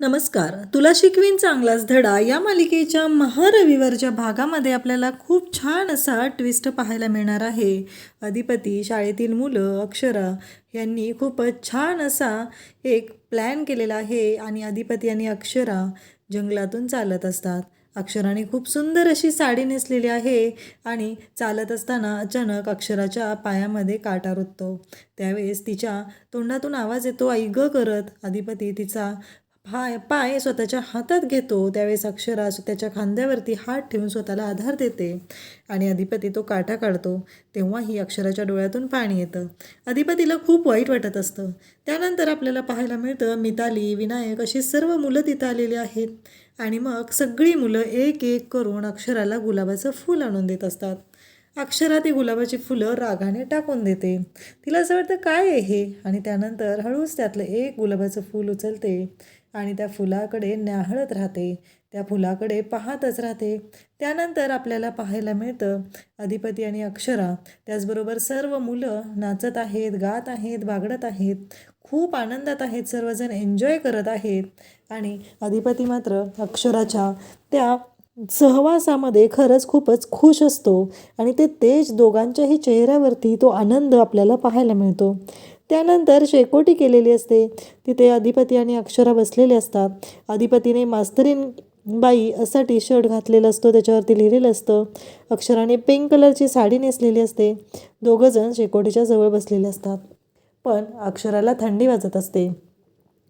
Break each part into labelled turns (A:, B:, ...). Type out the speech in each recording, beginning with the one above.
A: नमस्कार. तुला शिकवीन चांगलाच धडा या मालिकेच्या महारविवारच्या भागामध्ये आपल्याला खूप छान असा ट्विस्ट पाहायला मिळणार आहे. अधिपती शाळेतील मुलं अक्षरा यांनी खूपच छान असा एक प्लॅन केलेला आहे आणि अधिपती आणि अक्षरा जंगलातून चालत असतात. अक्षराने खूप सुंदर अशी साडी नेसलेली आहे आणि चालत असताना अचानक अक्षराच्या पायामध्ये काटा रुततो. त्यावेळेस तिच्या तोंडातून आवाज येतो आई ग करत अधिपती तिचा पाय पाय स्वतःच्या हातात घेतो. त्यावेळेस अक्षरा त्याच्या खांद्यावरती हात ठेवून स्वतःला आधार देते आणि अधिपती तो काटा काढतो. तेव्हाही अक्षराच्या डोळ्यातून पाणी येतं. अधिपतीला खूप वाईट वाटत असतं. त्यानंतर आपल्याला पाहायला मिळतं मिताली विनायक अशी सर्व मुलं तिथं आलेली आहेत. आणि मग सगळी मुलं एक एक करून अक्षराला गुलाबाचं फूल आणून देत असतात. अक्षरा ती गुलाबाची फुलं रागाने टाकून देते. तिला असं वाटतं काय आहे हे? आणि त्यानंतर हळूच त्यातलं एक गुलाबाचं फूल उचलते. आणि त्या फुलाकडे न्याहळत राहते. त्या फुलाकडे पाहतच राहते. त्यानंतर आपल्याला पाहायला मिळतं अधिपती आणि अक्षरा. त्याचबरोबर सर्व मुलं नाचत आहेत गात आहेत बागडत आहेत. खूप आनंदात आहेत. सर्वजण एन्जॉय करत आहेत. आणि अधिपती मात्र अक्षराच्या त्या सहवासामध्ये खरंच खूपच खुश असतो. आणि ते तेज दोघांच्याही चेहऱ्यावरती तो आनंद आपल्याला पाहायला मिळतो. त्यानंतर शेकोटी केलेली असते. तिथे अधिपती आणि अक्षरा बसलेले असतात. अधिपतीने मास्तरीन बाई असा टी शर्ट घातलेला असतो त्याच्यावरती लिहिलेलं असतं अक्षराने पिंक कलरची साडी नेसलेली असते. दोघंजण शेकोटीच्या जवळ बसलेले असतात. पण अक्षराला थंडी वाजत असते.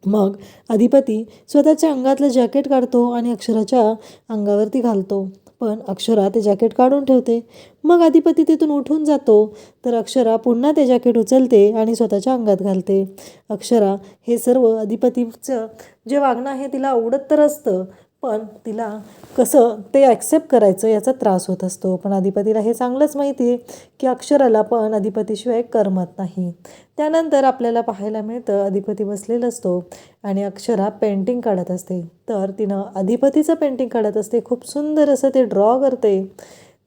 A: मग अधिपती स्वतःच्या अंगातलं जॅकेट काढतो आणि अक्षराच्या अंगावरती घालतो. पण अक्षरा ते जॅकेट काढून ठेवते. मग अधिपती तिथून उठून जातो. तर अक्षरा पुन्हा ते जॅकेट उचलते आणि स्वतःच्या अंगात घालते. अक्षरा हे सर्व अधिपतीचं जे वागणं आहे तिला आवडत तर असतं पण तिला कसं ते ॲक्सेप्ट करायचं याचा त्रास होत असतो. पण अधिपतीला हे चांगलंच माहिती आहे की अक्षराला पण अधिपतीशिवाय करमत नाही. त्यानंतर आपल्याला पाहायला मिळतं अधिपती बसलेला असतो आणि अक्षरा पेंटिंग काढत असते. तर तिनं अधिपतीचं पेंटिंग काढत असते. खूप सुंदर असं ते ड्रॉ करते.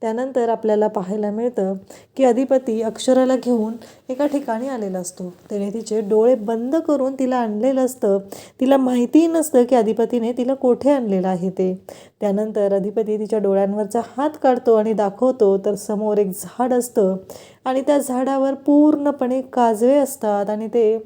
A: त्यानंतर आपल्याला पाहायला मिळतं की अधिपती अक्षराला घेऊन एका ठिकाणी आलेला असतो. त्याने तिचे डोळे बंद करून तिला आणलेलं असतं. तिला माहितीही नसतं की अधिपतीने तिला कोठे आणलेलं आहे ते. त्यानंतर अधिपती तिच्या डोळ्यांवरचा हात काढतो आणि दाखवतो तर समोर एक झाड असतं. आणि त्या झाडावर पूर्णपणे काजवे असतात आणि ते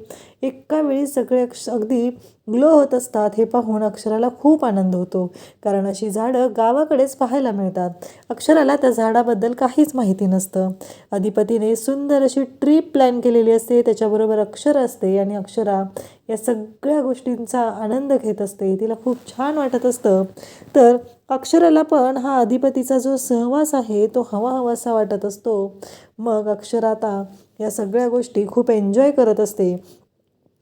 A: एका वेळी सगळे अक्ष अगदी ग्लो होत असतात हे पाहून अक्षराला खूप आनंद होतो. कारण अशी झाडं गावाकडेच पाहायला मिळतात. अक्षराला त्या झाडाबद्दल काहीच माहिती नसतं. अधिपतीने सुंदर अशी ट्रीप प्लॅन केलेली असते त्याच्याबरोबर अक्षर असते आणि अक्षरा या सगळ्या गोष्टींचा आनंद घेत असते. तिला खूप छान वाटत असतं. तर अक्षराला पण हा अधिपतीचा जो सहवास आहे तो हवा हवासा वाटत असतो. मग अक्षरा आता या सगळ्या गोष्टी खूप एन्जॉय करत असते.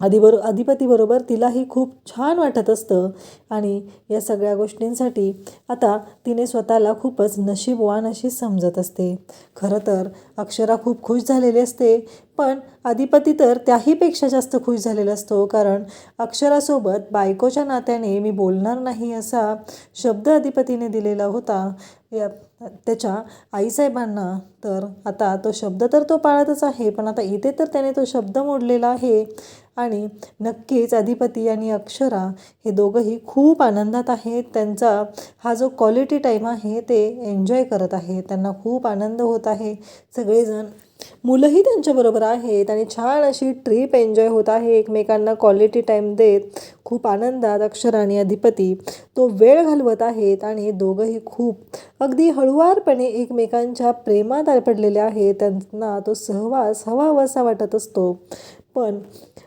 A: अधिबर अधिपतीबरोबर तिलाही खूप छान वाटत असतं. आणि या सगळ्या गोष्टींसाठी आता तिने स्वतःला खूपच नशीबवान अशी समजत असते. खरं तर अक्षरा खूप खुश झालेली असते पण अधिपती तर त्याहीपेक्षा जास्त खुश झालेला असतो कारण अक्षरासोबत बायकोच्या नात्याने मी बोलणार नाही असा शब्द अधिपतीने दिलेला होता. या त्याच्या आईसाहेबांना तर आता तो शब्द तर तो पाळतच आहे पण आता इथे तर त्याने तो शब्द मोडलेला आहे. आणि नक्कीच अधिपती आणि अक्षरा हे दोघंही खूप आनंदात आहेत. त्यांचा हा जो क्वालिटी टाईम आहे ते एन्जॉय करत आहे त्यांना खूप आनंद होत आहे. सगळेजण मुलंही त्यांच्याबरोबर आहेत आणि छान अशी ट्रीप एन्जॉय होत आहे. एकमेकांना क्वालिटी टाईम देत खूप आनंदात अक्षर आणि अधिपती तो वेळ घालवत आहेत आणि दोघंही खूप अगदी हळुवारपणे एकमेकांच्या प्रेमात पडलेले आहेत. त्यांना तो सहवास हवा हवासा वाटत असतो. पण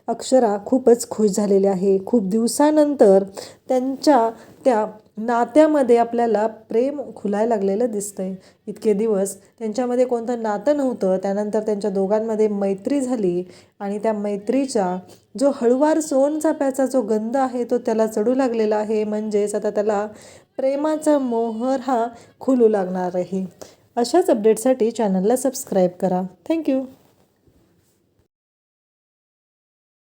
A: अक्षरा खूपच खुश झालेली आहे. खूप दिवसानंतर त्यांच्या त्या नात्यामध्ये आपल्याला प्रेम खुलायला लागलेलं दिसतंय. इतके दिवस त्यांच्यामध्ये कोणतं नातं नव्हतं. त्यानंतर त्यांच्या दोघांमध्ये मैत्री झाली आणि त्या मैत्रीचा जो हळुवार सोनचाप्याचा जो गंध आहे तो त्याला चढू लागलेला आहे. म्हणजेच आता त्याला प्रेमाचा मोहर हा खुलू लागणार आहे. अशाच अपडेटसाठी चॅनलला सबस्क्राईब करा. थँक्यू